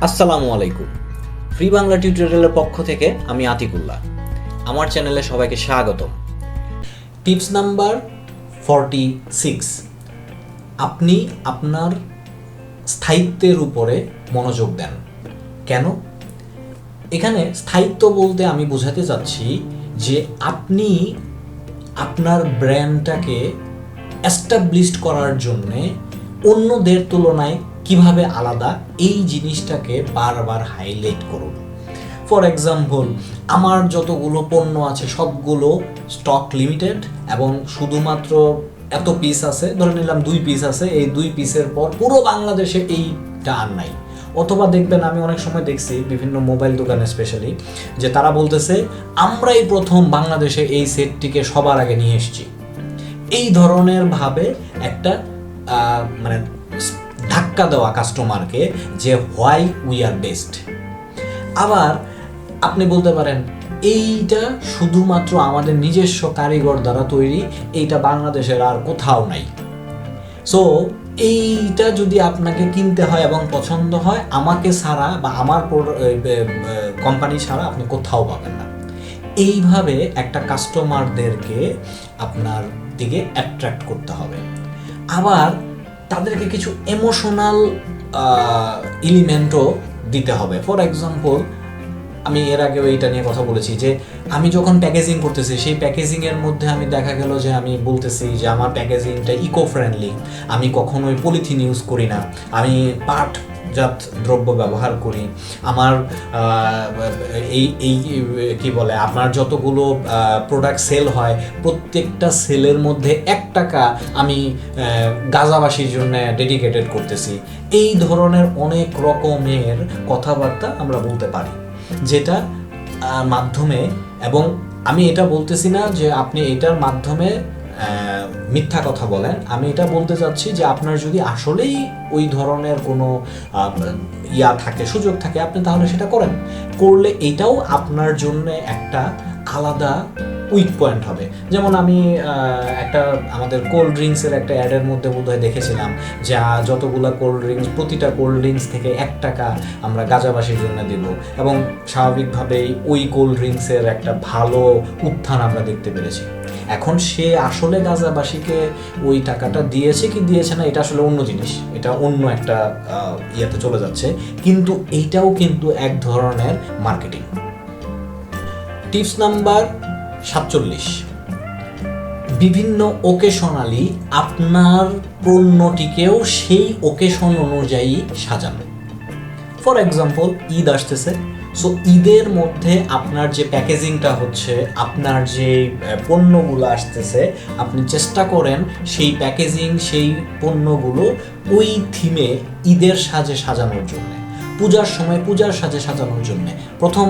আসসালামু আলাইকুম। ফ্রি বাংলা টিউটোরিয়ালের পক্ষ থেকে আমি আতিকুল্লাহ। আমার চ্যানেলে সবাইকে স্বাগতম। Tips number forty six. আপনি আপনার স্থায়িত্বের উপরে মনোযোগ দেন। কেন? এখানে স্থায়িত্ব বলতে আমি বোঝাতে চাচ্ছি যে আপনি আপনার ব্র্যান্ডটাকে এস্টাবলিশড করার জন্যে অন্যদের তুলনায় কীভাবে আলাদা? এই জিনিসটাকে বারবার হাইলাইট করুন। ফর এক্সাম্পল আমার যতগুলো পণ্য আছে, সবগুলো স্টক লিমিটেড এবং শুধুমাত্র এত পিস আছে, ধরে নিলাম দুই পিস আছে, এই দুই পিসের পর পুরো বাংলাদেশে এইটা আর নাই। অথবা দেখবেন আমি অনেক সময় দেখছি বিভিন্ন মোবাইল দোকানে স্পেশালি যে তারা বলতেছে, আমরাই প্রথম বাংলাদেশে এই সেটটিকে সবার আগে নিয়ে এসেছি। এই ধরনের ভাবে একটা মানে ধাক্কা দেওয়া কাস্টমারকে যে হোয়াই উই আর বেস্ট আবার আপনি বলতে পারেন, এইটা শুধুমাত্র আমাদের নিজস্ব কারিগর দ্বারা তৈরি, এইটা বাংলাদেশের আর কোথাও নাই। সো এইটা যদি আপনাকে কিনতে হয় এবং পছন্দ হয়, আমাকে ছাড়া বা আমার কোম্পানি ছাড়া আপনি কোথাও পাবেন না। এইভাবে একটা কাস্টমারদেরকে আপনার দিকে অ্যাট্রাক্ট করতে হবে। আবার তাদেরকে কিছু এমোশনাল এলিমেন্টও দিতে হবে। ফর এক্সাম্পল আমি এর আগেও এইটা নিয়ে কথা বলেছি যে, আমি যখন প্যাকেজিং করতেছি, সেই প্যাকেজিংয়ের মধ্যে আমি দেখা গেল যে, আমি বলতেছি যে, আমার প্যাকেজিংটা ইকো ফ্রেন্ডলি আমি কখনোই পলিথিন ইউজ করি না। আমি পাট জাত দ্রব্য ব্যবহার করি। আমার এই এই, কি বলে, আপনার যতগুলো প্রোডাক্ট সেল হয়, প্রত্যেকটা সেলের মধ্যে এক টাকা আমি গাজাবাসীর জন্য ডেডিকেটেড করতেছি। এই ধরনের অনেক রকমের কথাবার্তা আমরা বলতে পারি, যেটা মাধ্যমে, এবং আমি এটা বলতেছি না যে আপনি এটার মাধ্যমে মিথ্যা কথা বলেন। আমি এটা বলতে চাচ্ছি যে আপনার যদি আসলেই ওই ধরনের কোনো ইয়া থাকে, সুযোগ থাকে, আপনি তাহলে সেটা করেন। করলে এটাও আপনার জন্য একটা আলাদা উইক পয়েন্ট হবে। যেমন আমি একটা আমাদের কোল্ড ড্রিঙ্কসের একটা অ্যাডের মধ্যে বোধহয় দেখেছিলাম যে যতগুলা কোল্ড ড্রিঙ্কস প্রতিটা কোল্ড ড্রিঙ্কস থেকে এক টাকা আমরা গাজাবাসীর জন্য দেব। এবং স্বাভাবিকভাবেই ওই কোল্ড ড্রিঙ্কসের একটা ভালো উত্থান আমরা দেখতে পেরেছি। এখন সে আসলে গাজাবাসীকে ওই টাকাটা দিয়েছে কি দিয়েছে না, এটা আসলে অন্য জিনিস। এটা অন্য একটা ইয়েতে চলে যাচ্ছে। কিন্তু এইটাও কিন্তু এক ধরনের মার্কেটিং। টিপস নাম্বার সাতচল্লিশ। বিভিন্ন ওকেশনালি আপনার পণ্যটিকেও সেই ওকেশন অনুযায়ী সাজানো। ফর এক্সাম্পল ঈদ আসতেছে। সো ঈদের মধ্যে আপনার যে প্যাকেজিংটা হচ্ছে, আপনার যে পণ্যগুলো আসতেছে, আপনি চেষ্টা করেন সেই প্যাকেজিং সেই পণ্যগুলো ওই থিমে ঈদের সাজে সাজানোর জন্য। পূজার সময়, পূজার সাজে সাজানোর জন্য। প্রথম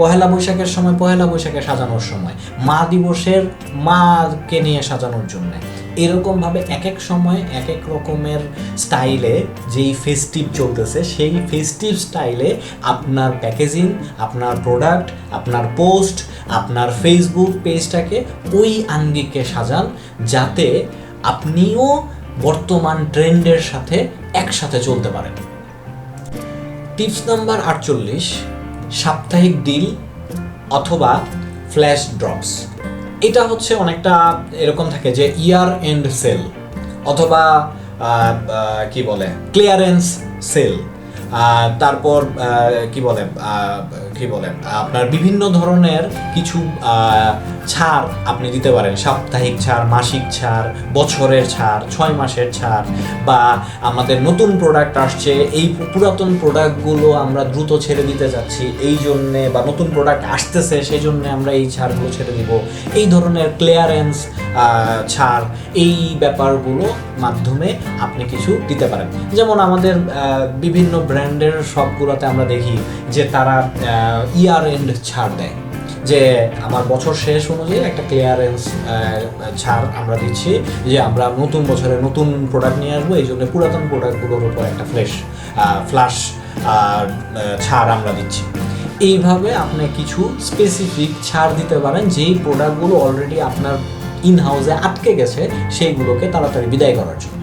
পহেলা বৈশাখের সময়, পহেলা বৈশাখে সাজানোর সময়। মা দিবসের মাকে নিয়ে সাজানোর জন্য। এরকমভাবে এক এক সময় এক এক রকমের স্টাইলে যেই ফেস্টিভ চলতেছে, সেই ফেস্টিভ স্টাইলে আপনার প্যাকেজিং আপনার প্রোডাক্ট আপনার পোস্ট আপনার ফেসবুক পেজটাকে ওই আঙ্গিকে সাজান যাতে আপনিও বর্তমান ট্রেন্ডের সাথে একসাথে চলতে পারেন। টিপস নাম্বার আটচল্লিশ, সাপ্তাহিক ডিল অথবা ফ্ল্যাশ ড্রপস। এটা হচ্ছে অনেকটা এরকম থাকে যে ইয়ার এন্ড সেল অথবা কি বলে, ক্লিয়ারেন্স সেল। তারপর কি বলে কি বলে আপনার বিভিন্ন ধরনের কিছু ছাড় আপনি দিতে পারেন। সাপ্তাহিক ছাড়, মাসিক ছাড়, বছরের ছাড়, ছয় মাসের ছাড়, বা আমাদের নতুন প্রোডাক্ট আসছে, এই পুরাতন প্রোডাক্টগুলো আমরা দ্রুত ছেড়ে দিতে যাচ্ছি, এই জন্যে বা নতুন প্রোডাক্ট আসতেছে, সেই জন্য আমরা এই ছাড়গুলো ছেড়ে দিব। এই ধরনের ক্লিয়ারেন্স ছাড়, এই ব্যাপারগুলো মাধ্যমে আপনি কিছু দিতে পারেন। যেমন আমাদের বিভিন্ন ব্র্যান্ডের সবগুলোতে আমরা দেখি যে তারা ইয়ার এন্ড ছাড় দেয়। যে আমার বছর শেষ অনুযায়ী একটা ক্লিয়ারেন্স ছাড় আমরা দিচ্ছি যে আমরা নতুন বছরে নতুন প্রোডাক্ট নিয়ে আসব, এই জন্য পুরাতন প্রোডাক্টগুলোর উপর একটা ফ্লেশ ফ্ল্যাশ ছাড় আমরা দিচ্ছি। এইভাবে আপনি কিছু স্পেসিফিক ছাড় দিতে পারেন, যেই প্রোডাক্টগুলো অলরেডি আপনার ইন হাউসে আটকে গেছে, সেইগুলোকে তাড়াতাড়ি বিদায় করার জন্য।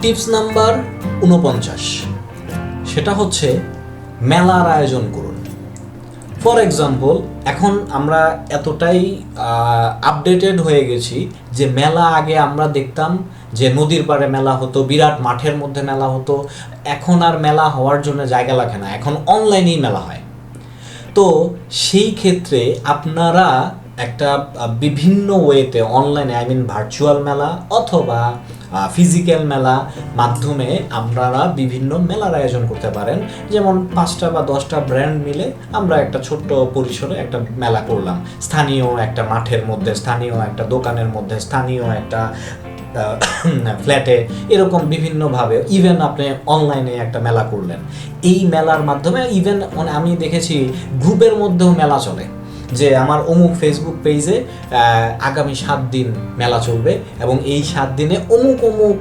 টিপস নাম্বার উনপঞ্চাশ সেটা হচ্ছে মেলার আয়োজন করুন। ফর এক্সাম্পল এখন আমরা এতটাই আপডেটেড হয়ে গেছি যে মেলা আগে আমরা দেখতাম যে নদীর পাড়ে মেলা হতো, বিরাট মাঠের মধ্যে মেলা হতো। এখন আর মেলা হওয়ার জন্য জায়গা লাগে না। এখন অনলাইনেই মেলা হয়। তো সেই ক্ষেত্রে আপনারা একটা বিভিন্ন ওয়েতে অনলাইনে আই মিন ভার্চুয়াল মেলা অথবা ফিজিক্যাল মেলা মাধ্যমে আপনারা বিভিন্ন মেলার আয়োজন করতে পারেন। যেমন পাঁচটা বা দশটা ব্র্যান্ড মিলে আমরা একটা ছোট্ট পরিসরে একটা মেলা করলাম। স্থানীয় একটা মাঠের মধ্যে, স্থানীয় একটা দোকানের মধ্যে, স্থানীয় একটা ফ্ল্যাটে এরকম বিভিন্নভাবে ইভেন আপনি অনলাইনে একটা মেলা করলেন। এই মেলার মাধ্যমে ইভেন আমি দেখেছি গ্রুপের মধ্যেও মেলা চলে। যে আমার অমুক ফেসবুক পেজে আগামী সাত দিন মেলা চলবে এবং এই সাত দিনে অমুক অমুক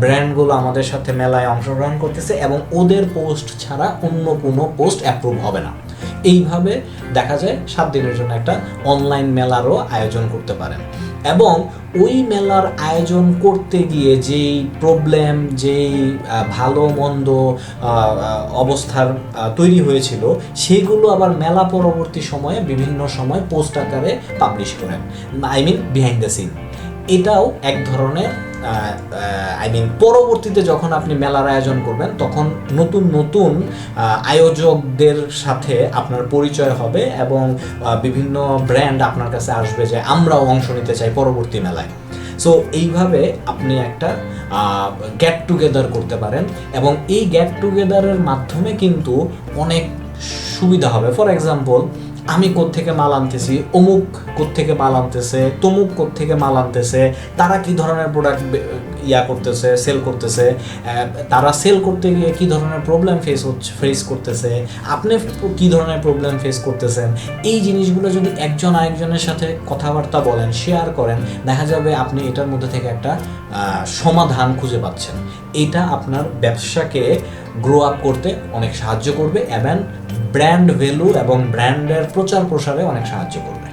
ব্র্যান্ডগুলো আমাদের সাথে মেলায় অংশগ্রহণ করতেছে এবং ওদের পোস্ট ছাড়া অন্য কোনো পোস্ট অ্যাপ্রুভ হবে না। এইভাবে দেখা যায় সাত দিনের জন্য একটা অনলাইন মেলারও আয়োজন করতে পারেন। এবং ওই মেলার আয়োজন করতে গিয়ে যেই প্রবলেম যেই ভালো, মন্দ অবস্থার তৈরি হয়েছিল, সেগুলো আবার মেলা পরবর্তী সময়ে বিভিন্ন সময় পোস্ট আকারে পাবলিশ করেন। I mean behind the scene এটাও এক ধরনের আই মিন পরবর্তীতে যখন আপনি মেলার আয়োজন করবেন, তখন নতুন নতুন আয়োজকদের সাথে আপনার পরিচয় হবে এবং বিভিন্ন ব্র্যান্ড আপনার কাছে আসবে যে আমরাও অংশ নিতে চাই পরবর্তী মেলায়। সো এইভাবে আপনি একটা গেট টুগেদার করতে পারেন এবং এই গেট টুগেদারের মাধ্যমে কিন্তু অনেক সুবিধা হবে। ফর এক্সাম্পল আমি কোত্থেকে মাল আনতেছি? অমুক কোত্থেকে মাল আনতেছে? তমুক কোত্থেকে মাল আনতেছে? তারা কি ধরনের প্রোডাক্ট ইয়া করতেছে সেল করতেছে? তারা সেল করতে গিয়ে কি ধরনের প্রবলেম ফেস হচ্ছে ফেস করতেছে? আপনি কি ধরনের প্রবলেম ফেস করতেছেন? এই জিনিসগুলো যদি একজন আরেকজনের সাথে কথাবার্তা বলেন শেয়ার করেন, দেখা যাবে আপনি এটার মধ্যে থেকে একটা সমাধান খুঁজে পাচ্ছেন। এটা আপনার ব্যবসাকে গ্রো আপ করতে অনেক সাহায্য করবে, এবং ব্র্যান্ড ভ্যালু এবং ব্র্যান্ডের প্রচার প্রসারে অনেক সাহায্য করবে।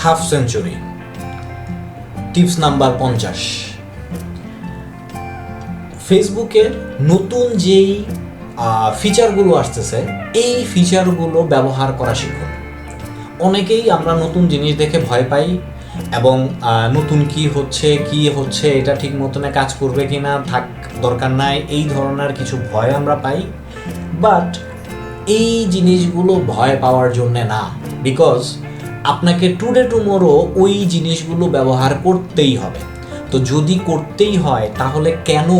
হাফ সেঞ্চুরি টিপস নাম্বার পঞ্চাশ। ফেসবুকের নতুন যেই ফিচারগুলো আসতেছে, এই ফিচারগুলো ব্যবহার করা শিখুন। অনেকেই আমরা নতুন জিনিস দেখে ভয় পাই এবং নতুন কি হচ্ছে কি হচ্ছে, এটা ঠিক মতনে কাজ করবে কি না থাক দরকার নাই, এই ধরনের কিছু ভয় আমরা পাই। বাট এই জিনিসগুলো ভয় পাওয়ার জন্যে না। বিকজ আপনাকে টুডে টুমোরো ওই জিনিসগুলো ব্যবহার করতেই হবে। তো যদি করতেই হয়, তাহলে কেন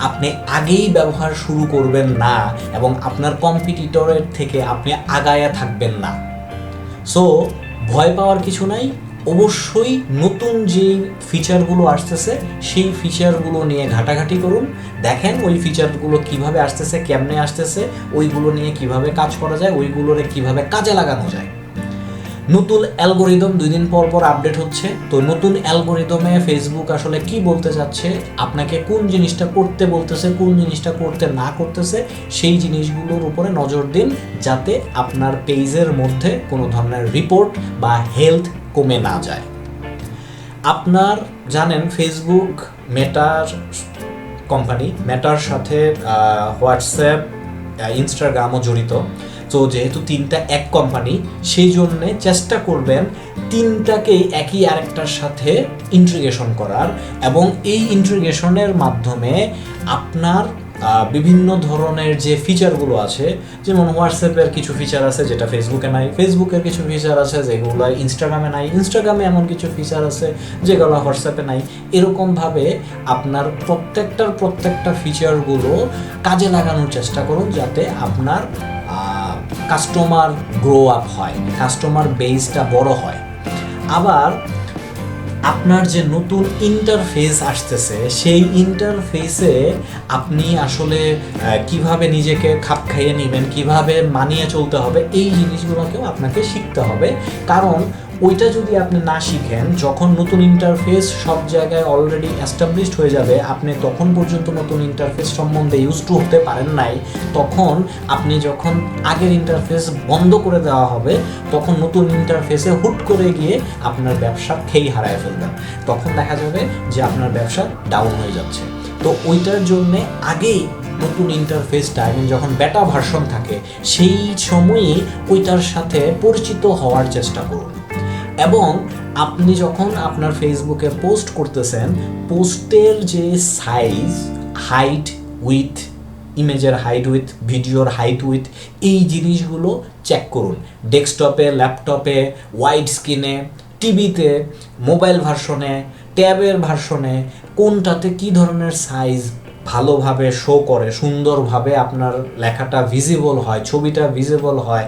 আপনি আগেই ব্যবহার শুরু করবেন না এবং আপনার কম্পিটিটরের থেকে আপনি আগায়া থাকবেন না? সো ভয় পাওয়ার কিছু নাই অবশ্যই নতুন যে ফিচারগুলো আসতেছে, সেই ফিচারগুলো নিয়ে ঘাটাঘাটি করুন। দেখেন ওই ফিচারগুলো কীভাবে আসতেছে, কেমনে আসতেছে, ওইগুলো নিয়ে কীভাবে কাজ করা যায়, ওইগুলোরে কীভাবে কাজে লাগানো যায়। নতুন অ্যালগোরিদম দুই দিন পর পর আপডেট হচ্ছে। তো নতুন অ্যালগোরিদমে ফেসবুক আসলে কি বলতে চাচ্ছে, আপনাকে কোন জিনিসটা করতে বলতেছে, কোন জিনিসটা করতে না করতেছে, সেই জিনিসগুলোর উপরে নজর দিন, যাতে আপনার পেজের মধ্যে কোনো ধরনের রিপোর্ট বা হেলথ কমে না যায়। আপনার, জানেন ফেসবুক মেটার কোম্পানি মেটার সাথে হোয়াটসঅ্যাপ ইনস্টাগ্রামও জড়িত। তো যেহেতু তিনটা এক কোম্পানি সেই জন্যে চেষ্টা করবেন তিনটাকেই একই আরেকটার সাথে ইন্ট্রিগেশন করার এবং এই ইন্ট্রিগেশনের মাধ্যমে আপনার বিভিন্ন ধরনের যে ফিচারগুলো আছে, যেমন হোয়াটসঅ্যাপের কিছু ফিচার আছে, যেটা ফেসবুকে নাই। ফেসবুকের কিছু ফিচার আছে, যেগুলো ইনস্টাগ্রামে নাই। ইনস্টাগ্রামে এমন কিছু ফিচার আছে, যেগুলো হোয়াটসঅ্যাপে নাই। এরকমভাবে আপনার প্রত্যেকটার প্রত্যেকটা ফিচারগুলো কাজে লাগানোর চেষ্টা করুন, যাতে আপনার কাস্টমার গ্রো আপ হয় কাস্টমার বেসটা বড় হয়। আবার আপনার যে নতুন ইন্টারফেস আসতেছে, সেই ইন্টারফেসে আপনি আসলে কীভাবে নিজেকে খাপ খাইয়ে নেবেন, কীভাবে মানিয়ে চলতে হবে, এই জিনিসগুলোকেও আপনাকে শিখতে হবে। কারণ ওইটা যদি আপনি না শিখেন, যখন নতুন ইন্টারফেস সব জায়গায় অলরেডি এস্টাবলিশড হয়ে যাবে, আপনি তখন পর্যন্ত নতুন ইন্টারফেস সম্বন্ধে ইউজ টু হতে পারেন নাই, তখন আপনি যখন আগের ইন্টারফেস বন্ধ করে দেওয়া হবে, তখন নতুন ইন্টারফেসে হুট করে গিয়ে আপনার ব্যবসা খেই হারায় ফেলবেন। তখন দেখা যাবে যে আপনার ব্যবসা ডাউন হয়ে যাচ্ছে। তো ওইটার জন্যে আগেই নতুন ইন্টারফেসটা মিন যখন বেটা ভার্সন থাকে, সেই সময়ই ওইটার সাথে পরিচিত হওয়ার চেষ্টা করুন। এবং আপনি যখন আপনার ফেসবুকে পোস্ট করতেছেন পোস্টের যে সাইজ হাইট উইথ ইমেজের হাইট উইথ ভিডিওর হাইট উইথ এই জিনিসগুলো চেক করুন। ডেস্কটপে ল্যাপটপে ওয়াইড স্ক্রিনে টিভিতে মোবাইল ভার্সনে ট্যাবের ভার্সনে কোনটাতে কি ধরনের সাইজ ভালোভাবে শো করে, সুন্দরভাবে আপনার লেখাটা ভিজিবল হয়, ছবিটা ভিজিবল হয়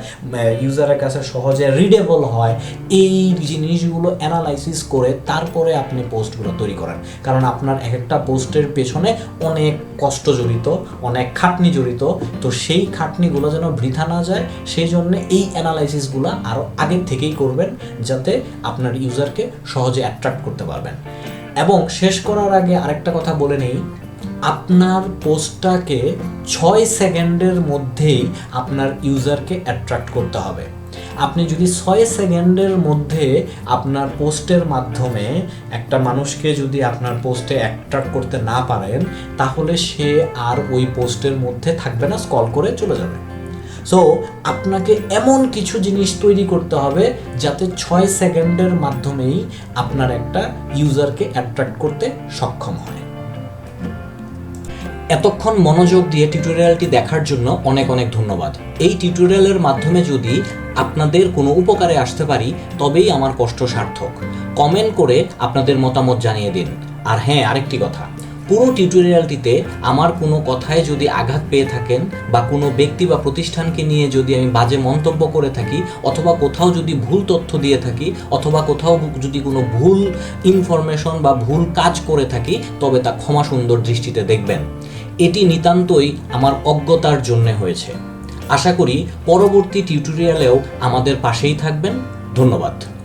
ইউজারের কাছে সহজে রিডেবল হয়, এই জিনিসগুলো অ্যানালাইসিস করে তারপরে আপনি পোস্টগুলো তৈরি করেন। কারণ আপনার এক একটা পোস্টের পেছনে অনেক কষ্ট জড়িত, অনেক খাটনি জড়িত, তো সেই খাটনিগুলো যেন বৃথা না যায়, সেই জন্য এই অ্যানালাইসিসগুলো আরও আগের থেকেই করবেন, যাতে আপনার ইউজারকে সহজে অ্যাট্রাক্ট করতে পারবেন। এবং শেষ করার আগে আরেকটা কথা বলে নেই আপনার পোস্টটাকে ছয় সেকেন্ডের মধ্যেই আপনার ইউজারকে অ্যাট্রাক্ট করতে হবে। আপনি যদি ছয় সেকেন্ডের মধ্যে আপনার পোস্টের মাধ্যমে একটা মানুষকে যদি আপনার পোস্টে অ্যাট্রাক্ট করতে না পারেন, তাহলে সে আর ওই পোস্টের মধ্যে থাকবে না স্কল করে চলে যাবে। সো আপনাকে এমন কিছু জিনিস তৈরি করতে হবে যাতে ছয় সেকেন্ডের মাধ্যমেই আপনার একটা ইউজারকে অ্যাট্রাক্ট করতে সক্ষম হয়। এতক্ষণ মনোযোগ দিয়ে টিউটোরিয়ালটি দেখার জন্য অনেক অনেক ধন্যবাদ। এই টিউটোরিয়ালের মাধ্যমে যদি আপনাদের কোনো উপকারে আসতে পারি, তবেই আমার কষ্ট সার্থক। কমেন্ট করে আপনাদের মতামত জানিয়ে দিন। আর হ্যাঁ আরেকটি কথা। পুরো টিউটোরিয়ালটিতে আমার কোনো কথায় যদি আঘাত পেয়ে থাকেন বা কোনো ব্যক্তি বা প্রতিষ্ঠানকে নিয়ে যদি আমি বাজে মন্তব্য করে থাকি, অথবা কোথাও যদি ভুল তথ্য দিয়ে থাকি, অথবা কোথাও যদি কোনো ভুল ইনফরমেশন বা ভুল কাজ করে থাকি, তবে তা ক্ষমা সুন্দর দৃষ্টিতে দেখবেন। এটি নিতান্তই আমার অজ্ঞতার জন্য হয়েছে। আশা করি পরবর্তী টিউটোরিয়ালেও আমাদের পাশেই থাকবেন। ধন্যবাদ।